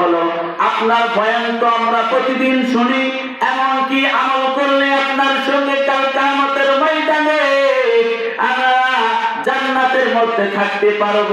হলো, আপনার বয়ান তো আমরা প্রতিদিন শুনি, এমনকি আমল করলে আপনার সঙ্গে কাল কামতের ময়দানে আমরা জান্নাতের মধ্যে থাকতে পারব।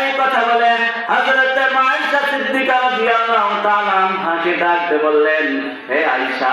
এই কথা বলে হযরত আয়েশা সিদ্দিকা রাদিয়াল্লাহু তাআলা আনহাকে ডাকতে বললেন, হে আয়েশা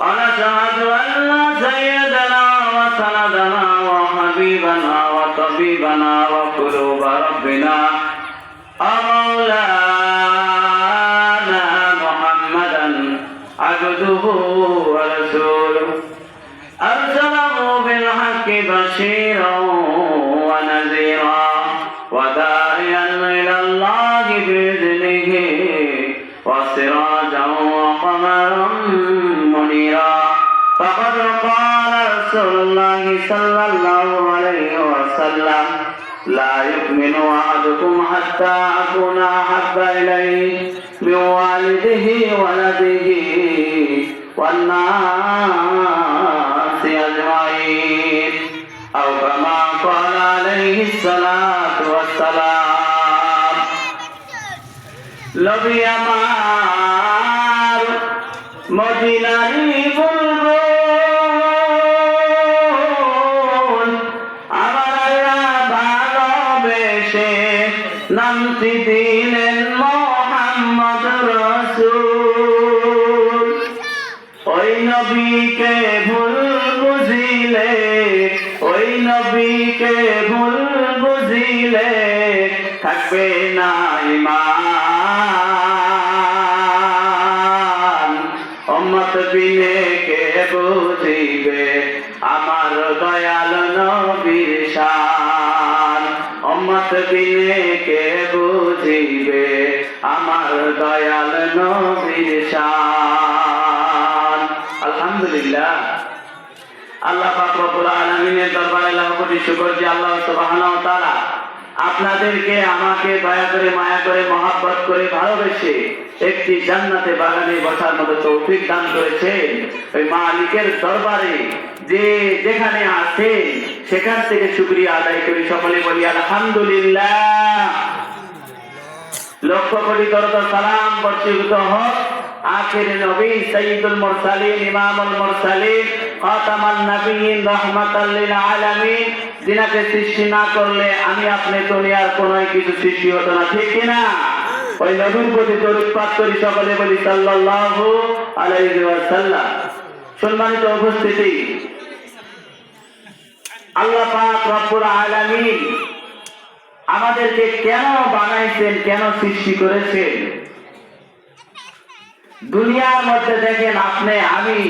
ونشهد أن سيدنا وسندنا وحبيبنا وطبيبنا وقلوب ربنا ومولانا محمدا عبده ورسوله. أرسله بالحق بشيرا حتى أكون أحب إليه من والده ولده والناس أجمعين أو كما قال عليه الصلاة والسلام لبي ما থাকবে না ইমান। অম্মত বিনে কে বুঝিবে? আমার দয়াল নবীর শান। অম্মত বিনে কে বুঝিবে? আমার দয়াল নবীর শান। আলহামদুলিল্লাহ। আল্লাহ পাক রব্বুল আলামিনের দরবারে লাখ কোটি শুকর যে আল্লাহ সুবহানাহু ওয়া তাআলা আপনাদেরকে আমাকে দয়া করে, মায়া করে, মহাব্বত করে ভালোবেসে একটি জান্নাতে বাগানে বসার মতো তৌফিক দান করেছেন। ওই মালিকের দরবারে যে যেখানে আছে সেখান থেকে শুকরিয়া আদায় করি। সকলে বলি, আলহামদুলিল্লাহ। লক্ষ কোটি দরদ সালাম বর্ষীভূত হোক। আখির নবী সঈদুল মুরসালিন, ইমামুল মুরসালিন খাতামান নবীন, রহমাতাল লিল আলামিন। যিনাকে সৃষ্টি না করলে আমি আপনি দুনিয়ার কোনো কিছু সৃষ্টি হতো না, ঠিক কিনা? ওই নবীর প্রতি দরুদ পাঠ করি সকলে বলি সাল্লাল্লাহু আলাইহি ওয়াসাল্লাম। সম্মানিত উপস্থিতি, আল্লাহ পাক রব্বুল আলামিন আমাদেরকে কেন বানাইছেন, কেন সৃষ্টি করেছেন? দুনিয়ার মধ্যে দেখেন আপনি, আমি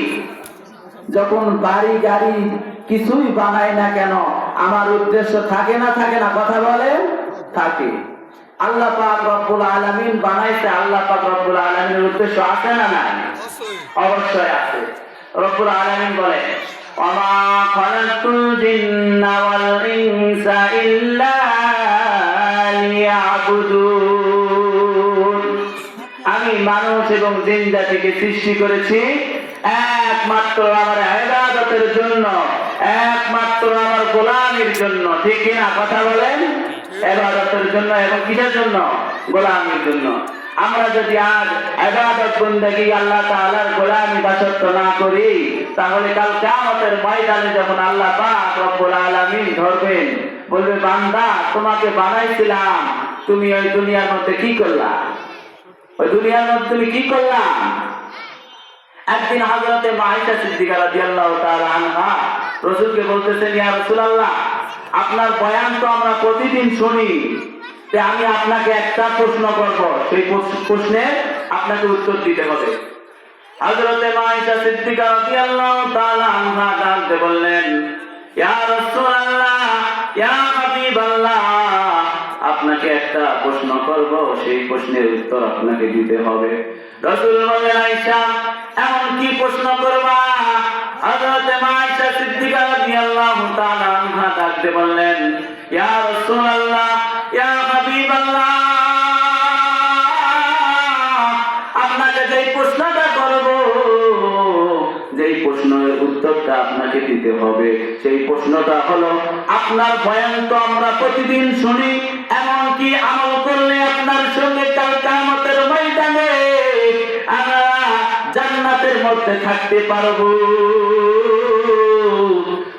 যখন বাড়ি, গাড়ি কিছুই বানাই না কেন, আমার উদ্দেশ্য থাকে না থাকে না, কথা বলেন, থাকে। আল্লাহ পাক রব্বুল আলামিন বানাইছে, আল্লাহ পাক রব্বুল আলামিনের উদ্দেশ্য আছে না নাই? অবশ্যই আছে। রব্বুল আলামিন বলে ওমা খালাকুল জিন্না ইল্লা লিয়াবুদুন। মানুষ এবং জিন জাতিকে সৃষ্টি করেছি একমাত্র আমার ইবাদতের জন্য, একমাত্র আমার গোলামের জন্য। ঠিক কিনা কথা বলেন? ইবাদতের জন্য এবং কিসের জন্য? গোলামের জন্য। আমরা যদি আজ ইবাদত বন্দেগী আল্লাহ তাআলার গোলামি দাসত্ব না করি, তাহলে কাল কিয়ামতের ময়দানে যখন আল্লাহ পাক রব্বুল আলামিন ধরবেন, বলবে, বান্দা, তোমাকে বানাইছিলাম, তুমি ওই দুনিয়ার মধ্যে কি করলা? ওই দুনিয়ার মধ্যে তুমি কি একদিন মাইশা সিদ্দিকা রাদিয়াল্লাহু তাআলা আনহা রাসূলকে বলতেছেন, ইয়া আপনার বয়ান তো আমরা প্রতিদিন শুনি। যে আমি আপনাকে একটা প্রশ্ন করব। সেই প্রশ- প্রশ্নের আপনাকে উত্তর দিতে হবে। হযরতে মাইশা সিদ্দিকা রাদিয়াল্লাহু তাআলা আনহা ডাকতে বললেন, ইয়া রাসূলুল্লাহ, ইয়া হাবিবাল্লাহ আপনাকে একটা প্রশ্ন করব, সেই প্রশ্নের উত্তর আপনাকে দিতে হবে। রসুল বলেন, আয়েশা এমন কি প্রশ্ন করবা? হযরত আয়েশা সিদ্দিকা রাদিয়াল্লাহু তাআলা আনহা ডাকতে বললেন, ইয়া রাসূলুল্লাহ, ইয়া হাবিবাল্লাহ, আপনাকে যে প্রশ্নটা করব যেই প্রশ্নের উত্তরটা আপনাকে দিতে হবে, সেই প্রশ্নটা হলো, আপনার ভয়ান তো আমরা প্রতিদিন শুনি, এমনকি আমল করলে আপনার সঙ্গে কাল কামতের ময়দানে আমরা জান্নাতের মধ্যে থাকতে পারব।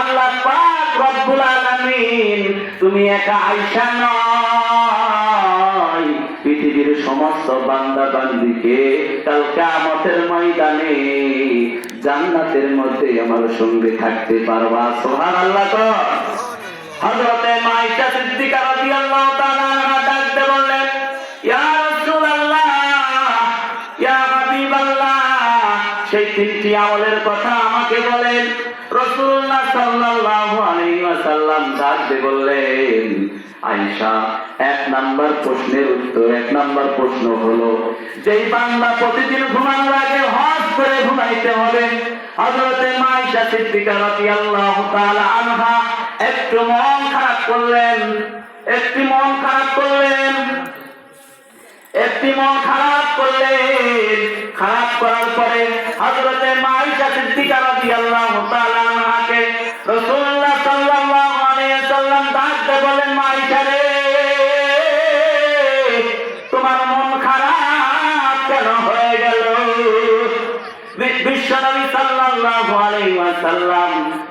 আল্লাহ পাক রব্বুল আলামিন, তুমি একা আয়েশা নয়। পৃথিবীর সমস্ত বান্দা বান্দিকে কাল কিয়ামতের ময়দানে জান্নাতের মধ্যে আমার সঙ্গে থাকতে পারবা। সুবহানাল্লাহ তো হযরতে মাইশা সিদ্দিকা রাদিয়াল্লাহু তাআলা ডাকতে বললেন, ইয়া রাসূলুল্লাহ, ইয়া হাবিবাল্লাহ। সেই তিনটি আমলের কথা আমাকে বলেন। রাসূলুল্লাহ সাল্লাল্লাহু আলাইহি ওয়াসাল্লাম ডাকতে বললেন, আয়েশা, এক নাম্বার প্রশ্নের উত্তর, এক নাম্বার প্রশ্ন হলো, যেই বান্দা প্রতিদিন ঘুমানোর আগে হজ করে ঘুমাইতে হবে, হযরতে মাইশা সিদ্দিকা রাদিয়াল্লাহু তাআলা আনহা একটু মন খারাপ করলেন, একটি মন খারাপ করলেন, একটি মন খারাপ করলেন খারাপ করার পরে হযরতে সিদ্দিকা রাদিয়াল্লাহু তাআলা আনহাকে রাসূলুল্লাহ সাল্লাল্লাহু আলাইহি সাল্লাম ডাকতে বলেন রে, তোমার মন খারাপ কেন হয়ে গেল? বিশ্বনবী সাল্লাল্লাহু আলাইহি ওয়াসাল্লাম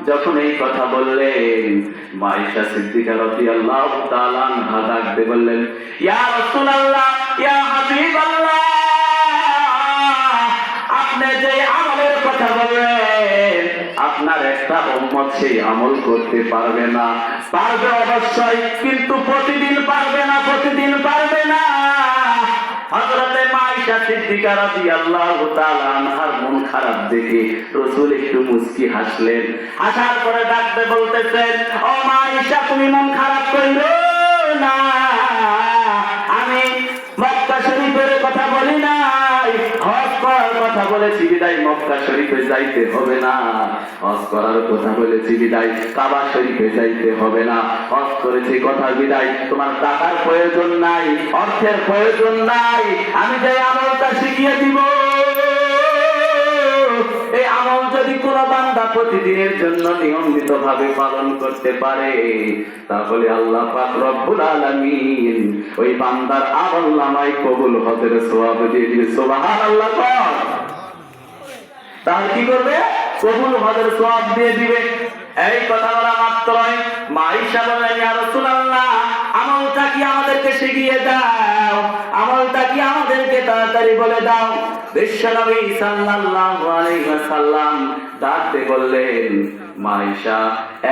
যখন এই কথা বললেন মাইশা সিদ্দিকা রাদিয়াল্লাহু তাআলা আনহা ডাকতে বললেন, ইয়া রাসূলুল্লাহ, ইয়া হাবিবাল্লাহ আপনি যে আমলের কথা বললেন, আপনার একটা উম্মত সেই আমল করতে পারবে না। পারবে অবশ্যই, কিন্তু প্রতিদিন পারবে না, প্রতিদিন পারবে না। হযরতে হাসার পরে ডাকতে বলতেছেন, ও মাইশা তুমি মন খারাপ করিও না। কথা বলেছি বিদায় মক্কা শরীফে যাইতে হবে না। হজ করার কথা বলেছি বিদায় কাবা শরীফে যাইতে হবে না। হজ করেছি কথা বিদায়। তোমার টাকার প্রয়োজন নাই, অর্থের প্রয়োজন নাই। আমি যে আমলটা শিখিয়ে দিব। বান্দা প্রতিদিনের জন্য নিয়মিত ভাবে পালন করতে পারে। তাহলে আল্লাহ পাক রব্বুল আলামিন ওই বান্দার আমল নামায় কবুল হজের সওয়াব দিয়ে দিবে। সুবহানাল্লাহ কর। তাহলে কি করবে? কবুল হজের সওয়াব দিয়ে দিবে। এই কথা বলা মাত্রই মাইশা বললেন, ইয়া আমলটা কি আমাদেরকে শিখিয়ে দাও? আমলটা কি আমাদেরকে তাড়াতাড়ি বলে দাও? বিশ্বনবী সাল্লাল্লাহু আলাইহি ওয়াসাল্লাম বললেন মাইশা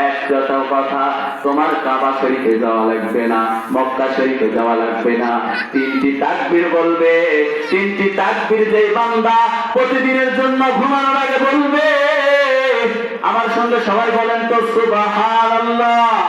একটা কথা তোমার কাবা শরীফে যাওয়া লাগবে না, মক্কা শরীফে যাওয়া লাগবে না। তিনটি তাকবীর বলবে, তিনটি তাকবীর যে বান্দা প্রতিদিনের জন্য ঘুমানোর আগে বলবে। আমার সঙ্গে সবাই বলেন তো, সুবহানাল্লাহ।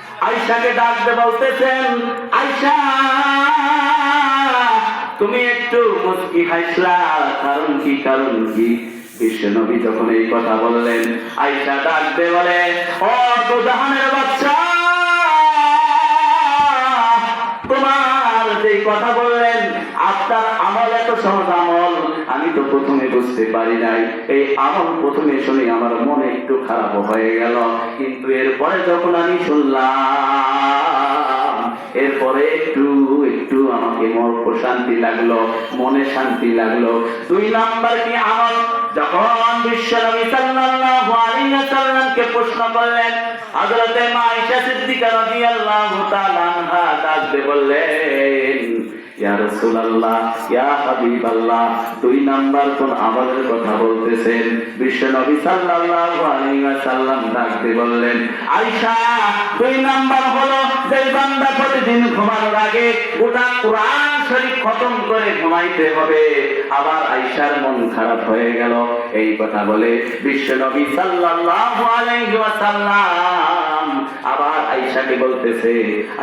আয়েশাকে ডাকতে বলতেছেন, আয়েশা, তুমি একটু মুস্কি হাসলা, কারণ কি কারণ কি? বিশ্বনবী যখন এই কথা বললেন, আয়েশা ডাকতে বলে, ও দুজাহানের বাচ্চা, তোমার যে কথা বললেন, আপনার আমল এত সহজ, আমল আমি তো প্রথমে বুঝতে পারি নাই। এই আমল প্রথমে শুনে আমার মনে একটু খারাপ হয়ে গেল। কিন্তু এরপরে যখন আমি শুনলাম, এরপরে একটু একটু আমাকে মন প্রশান্তি লাগল, মনে শান্তি লাগল। দুই নাম্বার কি আমল? যখন বিশ্ব নবী সাল্লাল্লাহু আলাইহি ওয়াসাল্লামকে প্রশ্ন করলেন মাইশা সিদ্দিকা রাদিয়াল্লাহু তাআলা আনহা বললেন, ইয়া রাসূলুল্লাহ, ইয়া হাবিবাল্লাহ, দুই নাম্বার কোন আমলের কথা বলতেছেন? বিশ্ব নবী সাল্লাল্লাহু আলাইহি ওয়াসাল্লাম ডাক বললেন, আয়েশা, দুই নাম্বার হলো যে বান্দা প্রতিদিন ঘুমানোর আগে গোটা কোরআন শরীফ খতম করে ঘুমাইতে হবে। আবার আয়েশার মন খারাপ হয়ে গেল। এই কথা বলে বিশ্ব নবী সাল্লাল্লাহু আলাইহি ওয়াসাল্লাম আয়েশাকে বলতেছে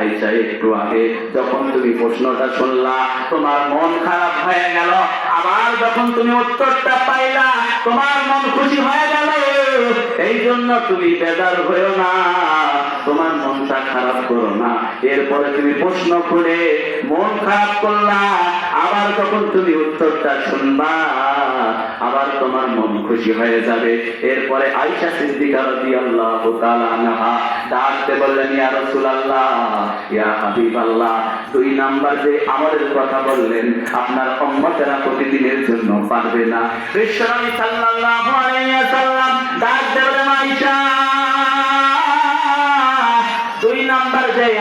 আয়েশা একটু আগে যখন তুমি প্রশ্নটা শুনলা, তোমার মন খারাপ হয়ে গেল। আবার যখন তুমি উত্তরটা পাইলা, তোমার মন খুশি হয়ে গেল। এই জন্য তুমি বেজার হয়েও না, তোমার মনটা খারাপ করো না। এরপরে তুমি প্রশ্ন করে মন খারাপ করলা। আবার যখন তুমি উত্তরটা শুনবা, আবার তোমার মন খুশি হয়ে যাবে। এরপরে আয়েশা সিদ্দিকা রাদিয়াল্লাহু তাআলা আনহা ডাকতে বললেন, ইয়া দুই নাম্বার যে আমলের কথা বললেন, আপনার প্রতিদিনের জন্য পারবে না।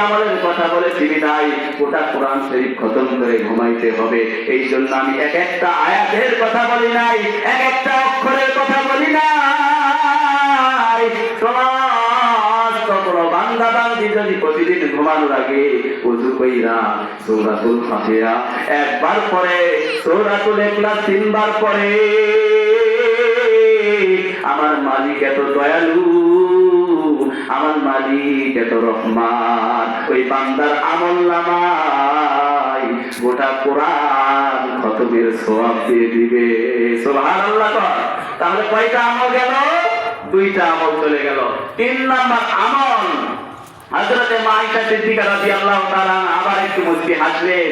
আমলের কথা বলেছি বিদায় গোটা কোরআন শরীফ খতম করে ঘুমাইতে হবে। এই জন্য আমি এক একটা আয়াতের কথা বলি নাই, এক একটা অক্ষরের কথা বলি নাই। একবার পরে তিনবার পরে, আমার মালিক এত দয়ালু, আমার মালিক এত রহমান। ওই বান্দার আমল নামাই গোটা কোরআন খতমের সোয়াব দিয়ে দিবে। সোহান আল্লাহ তাহলে কয়টা আমল গেল? দুইটা আমল চলে গেল। তিন নাম্বার আমল। সিদ্দিকা রাদিয়াল্লাহু তাআলা আবার একটু হাসলেন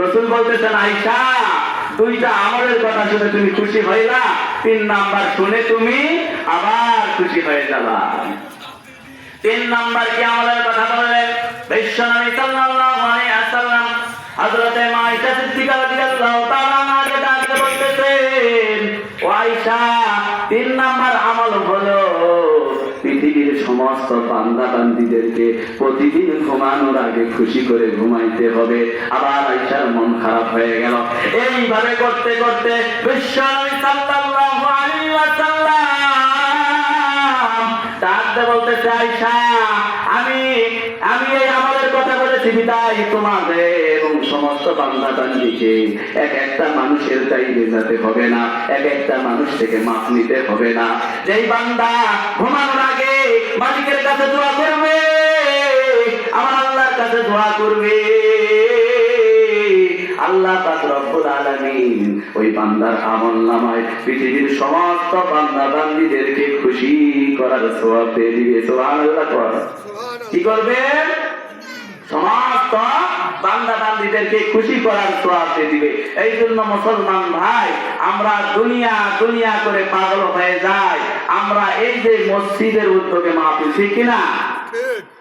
রসুল বলতেছেন, আয়েশা, দুইটা আমলের কথা শুনে তুমি খুশি তিন নাম্বার শুনে তুমি আবার খুশি হয়ে যাবা। তিন নাম্বার কি আমলের কথা বললেন? বিশ্বনবী সাল্লাল্লাহু আলাইহি ওয়াসাল্লাম হযরতে মাইশা সিদ্দিকা রাদিয়াল্লাহু তাআলা আনহাকে ডাকতে বলতেছেন, ও আয়েশা তিন নাম্বার আমল হলো পৃথিবীর সমস্ত পান্দাবান্দিদেরকে প্রতিদিন ঘুমানোর আগে খুশি করে ঘুমাইতে হবে। আবার আইসার মন খারাপ হয়ে গেল। এইভাবে করতে করতে বলতেছে আয়েশা আমি আমি তোমাদের এবং সমস্ত এক একটা মানুষের চাইতে যেতে হবে না, এক একটা মানুষ থেকে নিতে হবে না। যেই বান্দা ঘুমানোর আগে মালিকের কাছে দোয়া করবে, আমার আল্লাহর কাছে দোয়া করবে। আল্লাহ পাক রব্বুল আলামিন ওই বান্দার আমল নামায় পৃথিবীর সমস্ত বান্দা বান্দিদেরকে খুশি করার সওয়াব দিয়ে দিবে। কি করবে সমস্ত বান্দা বান্দিদেরকে খুশি করার সোয়াব দিয়ে দিবে। এই জন্য মুসলমান ভাই আমরা দুনিয়া দুনিয়া করে পাগল হয়ে যাই। আমরা এই যে মসজিদের উদ্যোগে মাহফিল ঠিক কিনা?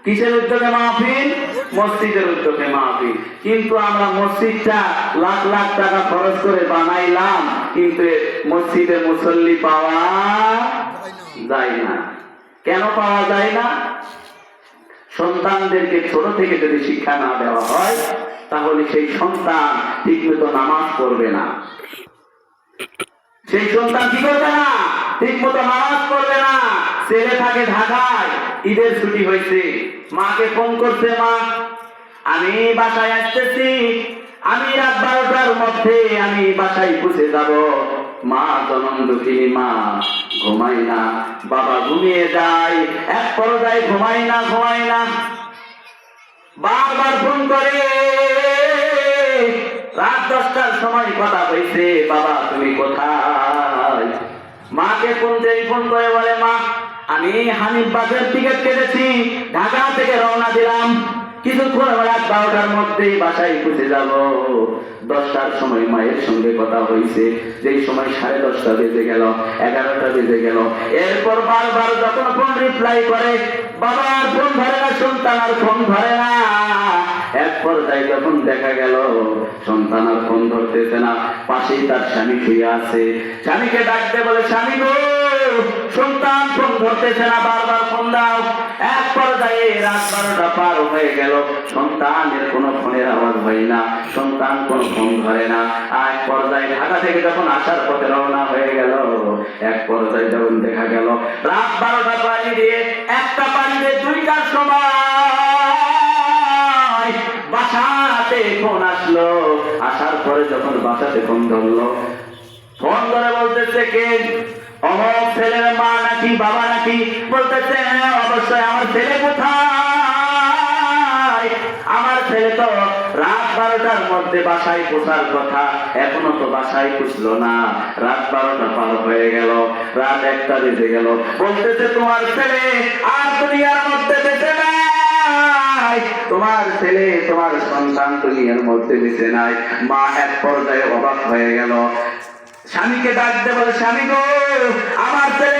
কিসের উদ্যোগে মাহফিল? মসজিদের উদ্যোগে মাহফিল। কিন্তু আমরা মসজিদটা লাখ লাখ টাকা খরচ করে বানাইলাম কিন্তু মসজিদে মুসল্লি পাওয়া যায় না। কেন পাওয়া যায় না? সন্তানদেরকে ছোট থেকে যদি শিক্ষা না দেওয়া হয়, তাহলে সেই সন্তান ঠিকমতো নামাজ পড়বে না। সেই সন্তান কি করবে না? ঠিক মতো নামাজ পড়বে না। ছেলে থাকে ঢাকায়, ঈদের ছুটি হয়েছে। মাকে ফোন করছে মা, আমি বাসায় আসতেছি। আমি রাত বারোটার মধ্যে আমি বাসায় পৌঁছে যাব। মা মা না। বাবা ঘুমিয়ে যায়, এক না না। বারবার ফোন করে, রাত দশটার সময় কথা হয়েছে বাবা, তুমি কোথায়? মাকে ফোন করে বলে, মা, আমি হানিফ বাসের টিকিট কেটেছি, ঢাকা থেকে রওনা দিলাম। কিছুক্ষণ রাত বারোটার মধ্যেই বাসায় পৌঁছে যাব। দশটার সময় মায়ের সঙ্গে কথা হয়েছে যেই সময় সাড়ে দশটা বেজে গেল, এগারোটা বেজে গেল। এরপর বারবার যখন ফোন রিপ্লাই করে বাবার ফোন ধরে না, সন্তান আর ফোন ধরে না। এক পর্যায়ে যখন দেখা গেল, সন্তান আর ফোন ধরতেছে না। পাশেই তার স্বামী শুয়ে আছে। স্বামীকে ডাকতে বলে, স্বামী গো, সন্তান ফোন ধরতেছে না, বারবার ফোন দাও। এক পর্যায়ে রাত বারোটা পার হয়ে গেল। সন্তানের কোনো ফোনের আওয়াজ হয় না। কোনো ফোন ধরে না। এক পর্যায়ে ঢাকা থেকে যখন আসার পথে রওনা হয়ে গেল, এক পর্যায়ে যখন দেখা গেল, রাত বারোটা পানি দিয়ে একটা পানি দিয়ে দুইটার সময় বাসাতে ফোন আসলো। আসার পরে যখন বাসাতে ফোন ধরলো, ফোন ধরে বলতেছে কে? অমক ছেলের মা নাকি, বাবা নাকি? বলতেছে হ্যাঁ অবশ্যই, আমার ছেলে কোথায়? আমার ছেলে তো রাত বারোটার মধ্যে বাসায় পোষার কথা এখনও তো বাসায় পুষলো না। রাত বারোটা পার হয়ে গেল, রাত একটা বেজে গেল। বলতেছে, তোমার ছেলে আর দুনিয়ার মধ্যে বেঁচে নাই। তোমার ছেলে, তোমার সন্তান দুনিয়ার মধ্যে বেঁচে নাই। মা এক পর্যায়ে অবাক হয়ে গেল। স্বামীকে ডাকতে বলে, স্বামী গো, আমার ছেলে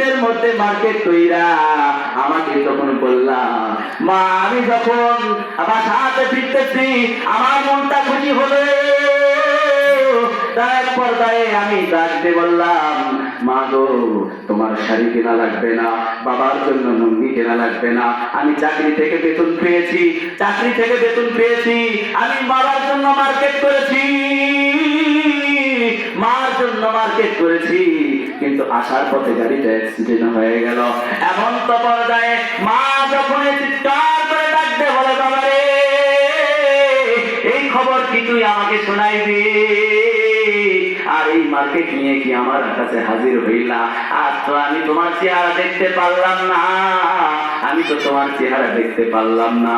বাবা রে তুমি এদের মধ্যে মার্কেট কইরা আমাকে যখন বললাম, মা, আমি যখন বাসাতে ফিরতেছি, আমার মনটা খুশি হলো। তার পর্দায় আমি ডাকতে বললাম, মা গো, তোমার শাড়ি কেনা লাগবে না, বাবার জন্য লুঙ্গি কেনা লাগবে না, আমি চাকরি থেকে বেতন পেয়েছি, চাকরি থেকে বেতন পেয়েছি, আমি বাবার জন্য মার্কেট করেছি, মার জন্য মার্কেট করেছি। কিন্তু আসার পথে গাড়িটা অ্যাক্সিডেন্ট হয়ে গেল। এমন তো পর্যায়ে মা যখন চিৎকার করে ডাকতে বলে বাবা রে এই খবর কি তুই আমাকে শোনাইবি? আর এই মার্কেট নিয়ে কি আমার কাছে হাজির হইলা? আর তো আমি তোমার চেহারা দেখতে পারলাম না। আমি তো তোমার চেহারা দেখতে পারলাম না।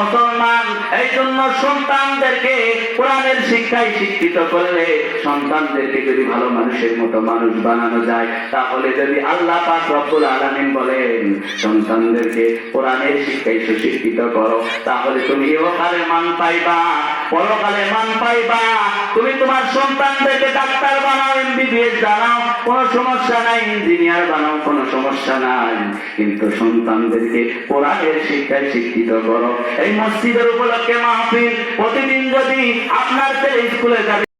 মুসলমান। এই জন্য সন্তানদেরকে কোরআনের শিক্ষায় শিক্ষিত করলে সন্তানদেরকে যদি ভালো মানুষের মতো মানুষ বানানো যায়, তাহলে যদি আল্লাহ পাক রব্বুল আলামিন বলেন, সন্তানদেরকে কোরআনের শিক্ষায় সুশিক্ষিত করো, তাহলে তুমি ইহকালে মান পাইবা, পরকালে মান পাইবা। তুমি তোমার সন্তানদেরকে ডাক্তার বানাও এমবিবিএস বানাও কোনো সমস্যা নাই, ইঞ্জিনিয়ার বানাও, কোনো সমস্যা নাই। কিন্তু সন্তানদেরকে কোরআনের শিক্ষায় শিক্ষিত করো। এই মসজিদের উপলক্ষে মাহফিল প্রতিদিন যদি আপনার স্কুলে যাবে